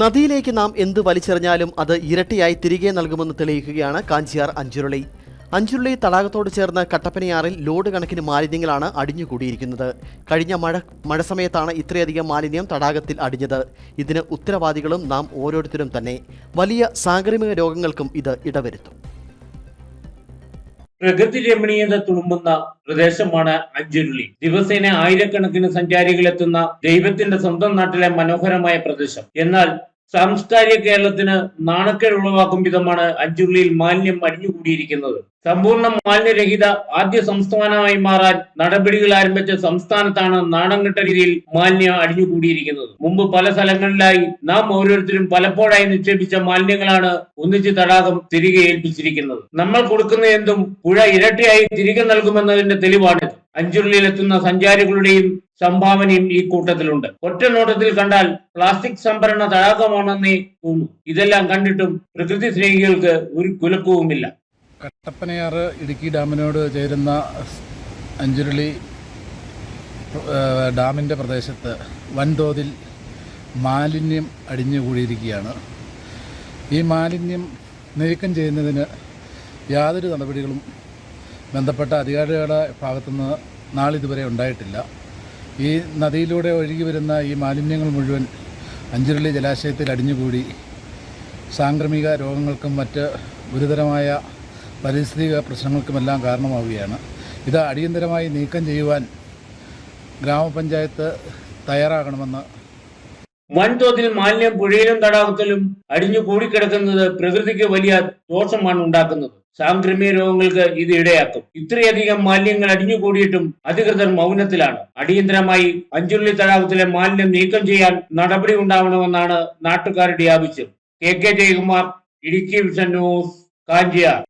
നദിയിലേക്ക് നാം എന്ത് വലിച്ചെറിഞ്ഞാലും അത് ഇരട്ടിയായി തിരികെ നൽകുമെന്ന് തെളിയിക്കുകയാണ് കാഞ്ചിയാർ അഞ്ചുരുളി. അഞ്ചുരുളി തടാകത്തോട് ചേർന്ന് കട്ടപ്പനയാറിൽ ലോഡ് കണക്കിന് മാലിന്യങ്ങളാണ് അടിഞ്ഞുകൂടിയിരിക്കുന്നത്. കഴിഞ്ഞ മഴ മഴ സമയത്താണ് ഇത്രയധികം മാലിന്യം തടാകത്തിൽ അടിഞ്ഞത്. ഇതിന് ഉത്തരവാദികളും നാം ഓരോരുത്തരും തന്നെ. വലിയ സാംക്രമിക രോഗങ്ങൾക്കും ഇത് ഇടവരുത്തും. പ്രകൃതി രമണീയത തുളുമ്പുന്ന പ്രദേശമാണ് അഞ്ചുരുളി. ദിവസേന ആയിരക്കണക്കിന് സഞ്ചാരികൾ എത്തുന്ന ദൈവത്തിന്റെ സ്വന്തം നാട്ടിലെ മനോഹരമായ പ്രദേശം. എന്നാൽ സാംസ്കാരിക കേരളത്തിന് നാണക്കേട് ഉളവാക്കും വിധമാണ് അഞ്ചുരുളിയിൽ മാലിന്യം അടിഞ്ഞുകൂടിയിരിക്കുന്നത്. സമ്പൂർണ മാലിന്യരഹിത ആദ്യ സംസ്ഥാനമായി മാറാൻ നടപടികൾ ആരംഭിച്ച സംസ്ഥാനത്താണ് നാണംകെട്ട രീതിയിൽ മാലിന്യം അടിഞ്ഞുകൂടിയിരിക്കുന്നത്. മുമ്പ് പല സ്ഥലങ്ങളിലായി നാം ഓരോരുത്തരും പലപ്പോഴായി നിക്ഷേപിച്ച മാലിന്യങ്ങളാണ് ഒന്നിച്ച് തടാകം തിരികെ ഏൽപ്പിച്ചിരിക്കുന്നത്. നമ്മൾ കൊടുക്കുന്ന എന്തും പുഴ ഇരട്ടിയായി തിരികെ നൽകുമെന്നതിന്റെ തെളിവാണിത് അഞ്ചുരുളിയിലെത്തുന്ന സഞ്ചാരികളുടെയും സംഭാവനയും ഈ കൂട്ടത്തിലുണ്ട്. ഒറ്റ നോട്ടത്തിൽ കണ്ടാൽ പ്ലാസ്റ്റിക് സംഭരണ തടാകമാണെന്നേ തോന്നൂ. ഇതെല്ലാം കണ്ടിട്ടും പ്രകൃതി സ്നേഹികൾക്ക് ഒരു കുലക്കവുമില്ല. കട്ടപ്പനയാറ് ഇടുക്കി ഡാമിനോട് ചേരുന്ന അഞ്ചുരുളി ഡാമിന്റെ പ്രദേശത്ത് വൻതോതിൽ മാലിന്യം അടിഞ്ഞുകൂടിയിരിക്കുകയാണ് ഈ മാലിന്യം നീക്കം ചെയ്യുന്നതിന് യാതൊരു നടപടികളും ബന്ധപ്പെട്ട അധികാരികളുടെ ഭാഗത്തുനിന്ന് നാളിതുവരെ ഉണ്ടായിട്ടില്ല. ഈ നദിയിലൂടെ ഒഴുകി വരുന്ന ഈ മാലിന്യങ്ങൾ മുഴുവൻ അഞ്ചുരുളി ജലാശയത്തിൽ അടിഞ്ഞുകൂടി. സാംക്രമിക രോഗങ്ങൾക്കും മറ്റ് ഗുരുതരമായ പരിസ്ഥിതിക പ്രശ്നങ്ങൾക്കുമെല്ലാം കാരണമാവുകയാണ്. ഇത് അടിയന്തരമായി നീക്കം ചെയ്യുവാൻ ഗ്രാമപഞ്ചായത്ത് തയ്യാറാകണമെന്ന് വൻതോതിൽ മാലിന്യം പുഴയിലും തടാകത്തിലും അടിഞ്ഞു കൂടിക്കിടക്കുന്നത് പ്രകൃതിക്ക് വലിയ ദോഷമാണ് ഉണ്ടാക്കുന്നത്. സാംക്രമിക രോഗങ്ങൾക്ക് ഇത് ഇടയാക്കും. ഇത്രയധികം മാലിന്യങ്ങൾ അടിഞ്ഞുകൂടിയിട്ടും അധികൃതർ മൗനത്തിലാണ്. അടിയന്തരമായി അഞ്ചുള്ളി തടാകത്തിലെ മാലിന്യം നീക്കം ചെയ്യാൻ നടപടി ഉണ്ടാവണമെന്നാണ് നാട്ടുകാരുടെ ആവശ്യം. K. K. Jayakumar Idukki vision news Kanchiyar